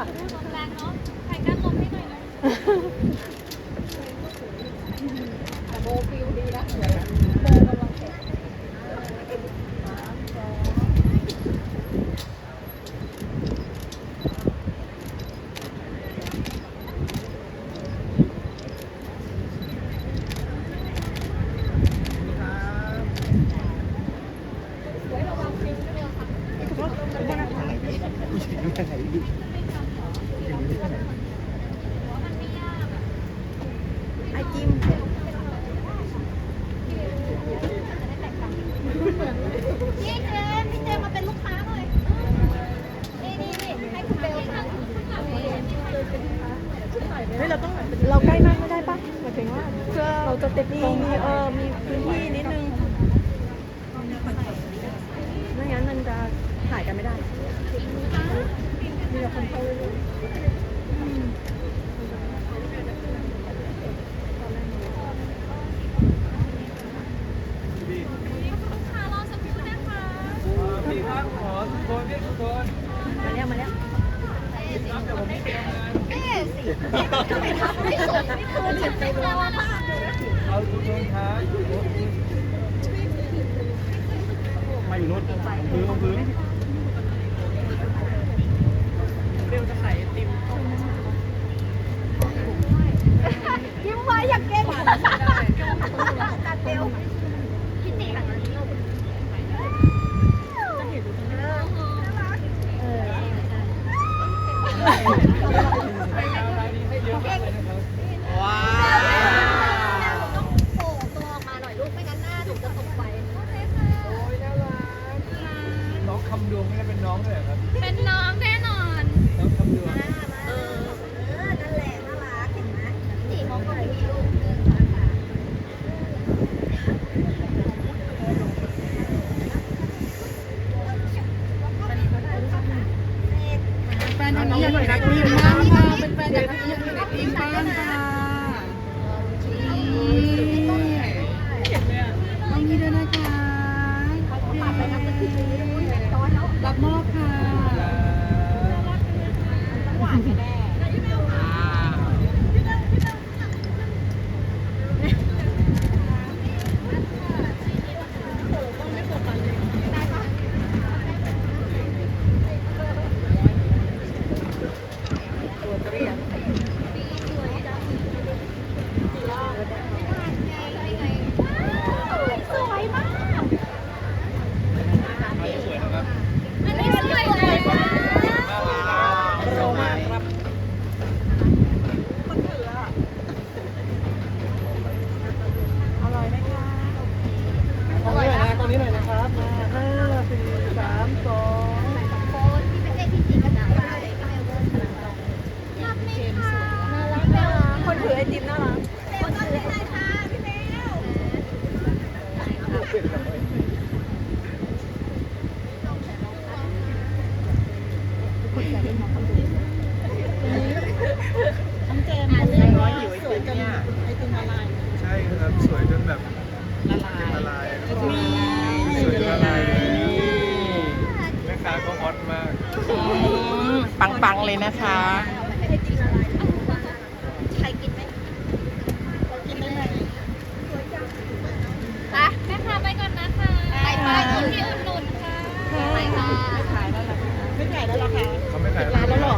啊。 จะติดตรมีเออมีพื้นที่นิดนึงไม่งั้นมันจะถ่ายกันไม่ได้มีคนเข้าเรื่อยมาแล้วมาแล้วเอ๊สิไม่ทับไม่สนไม่คืนฉันไม่รู้ อยู่โน่นท้าม่รถเพื่นพื้น ปังๆเลยนะคะ แม่ค้าไปก่อนนะคะไปไปๆ ที่อุดหนุนค่ะไค่ะ ไม่ขายแล้วเหรอคะเขาไม่ขายแล้วหรอ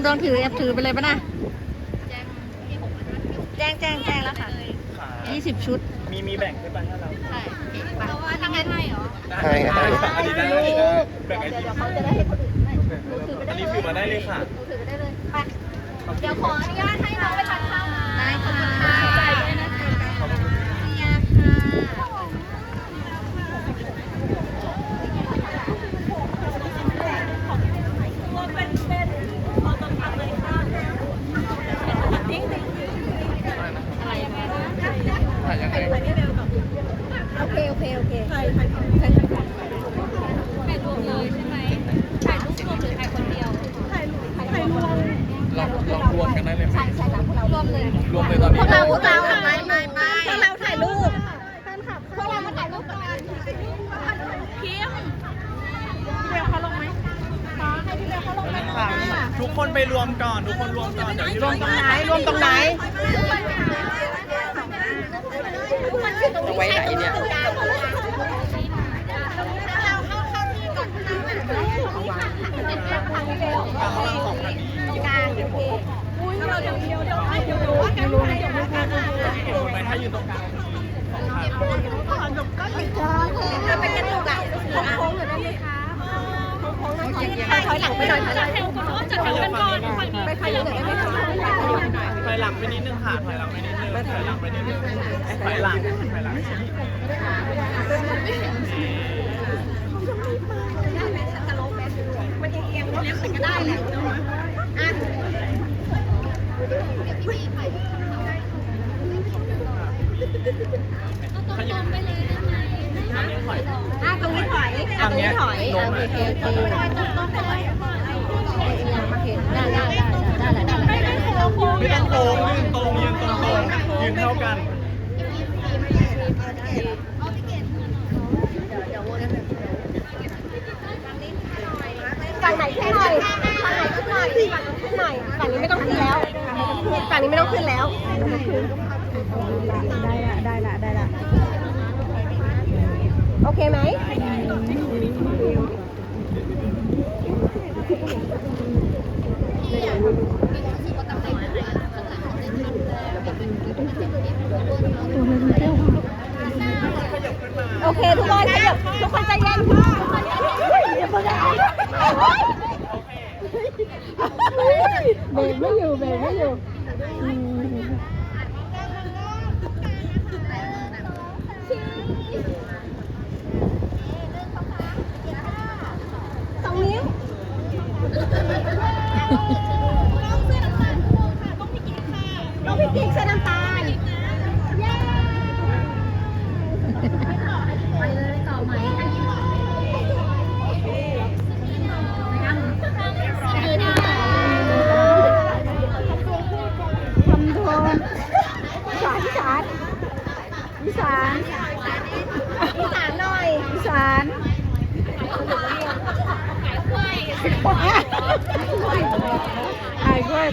ำดวงถือแอบถือไปเลยปะนะแจ้งแจ้งแจ้งแล้วค่ะยี่สิบชุด มีมีแบ่งใช่ป่ะถ้าเราใช่เพราะว่าทำไงให้เหรอใช่ใช่อันนี้ได้อันนี้ได้แบ่งไอเดี๋ยวทีเดี๋ยวเขาจะได้เห็นคนอื่นไม่หนูถือไปอัได้นเลยนี้ฟิวมาได้เลยค่ะหนูถือไปได้เลยไปเดี๋ยวขออนุญาตให้น้องไปทานข้าวนะได้ขอบคุณค่ะใจด้วยนะคะเนี่ยค่ะ ถ่ายยังไง โอเค โอเค โอเคใช่ ถ่ายรวมเลยใช่ไหมถ่ายรูปรวมหรือถ่ายคนเดียว เราเรารวมกันได้เลยไหม ใช่ใช่ค่ะพวกเรารวมเลย รวมเลยตอน พ นี้ วกเราพวกเราไม่ไม่ไม่ พวกเราถ่ายรูป พวกเรามาถ่ายรูปก่อน ทุกคน ไปรวมก่อนทุกคนรวมก่อนเดี๋ยวรวมตรงไหนรวมตรงไหนเอาไว้ไหนเนี่ยเราเข้าเข้าที่ก่อนเอาวางทางนี้เร็วกลางล่างสองคันนี้กลางโอเคอุ้ยเราเดี๋ยวเดี๋ยวเดี๋ยวเดี๋ยวเดี๋ยวว่ากันไปเดี๋ยวว่ากันเห็นไหมถ้ายืนตรงกลางสองคันจะเป็นกระตุกอะโค้งๆอยู่ได้ไหมคะโค้งๆหน่อยถอยหลังไปหน่อยถอยหลัง จัดแถวกันก่อนฝั่งนี้ไปขยับได้ไหมคะถอยหลังไปนิดนึงค่ะถอยหลังไปนิดนึงถอยหลังไปนิดนึงถอยหลังถอยหลังมันเอียงๆเลี้ยงมันก็ได้แหละอะอะตรงนี้ถอยอะตรงนี้ถอยอะโอเคโอเคต้องถอยโอ เคได้ได้ได้ได้ได้ได้ได้ไม่ต้องโค้งยืนตรงยืนตรงยืนตรงยืนเท่ากันฝั่งไหนขึ้นหน่อยฝั่งไหนขึ้นหน่อยฝั่งนู้นขึ้นหน่อยฝั่งนี้ไม่ต้องขึ้นแล้วฝั่งนี้ไม่ต้องขึ้นแล้วได้ละได้ละได้ละโอเคไหม โอเค ทุกคนขยับทุกคนใจเย็นทุกคนใจเย็นเบรกไม่อยู่เบรกไม่อยู่อืม สองนิ้วน้องพี่กิ๊กเสื้อน้ำตาลเย้ไปเลยต่อไหมยืนหน้า คำโทนอีสานอีสานอีสาน อีสานหน่อย อีสาน ไอ้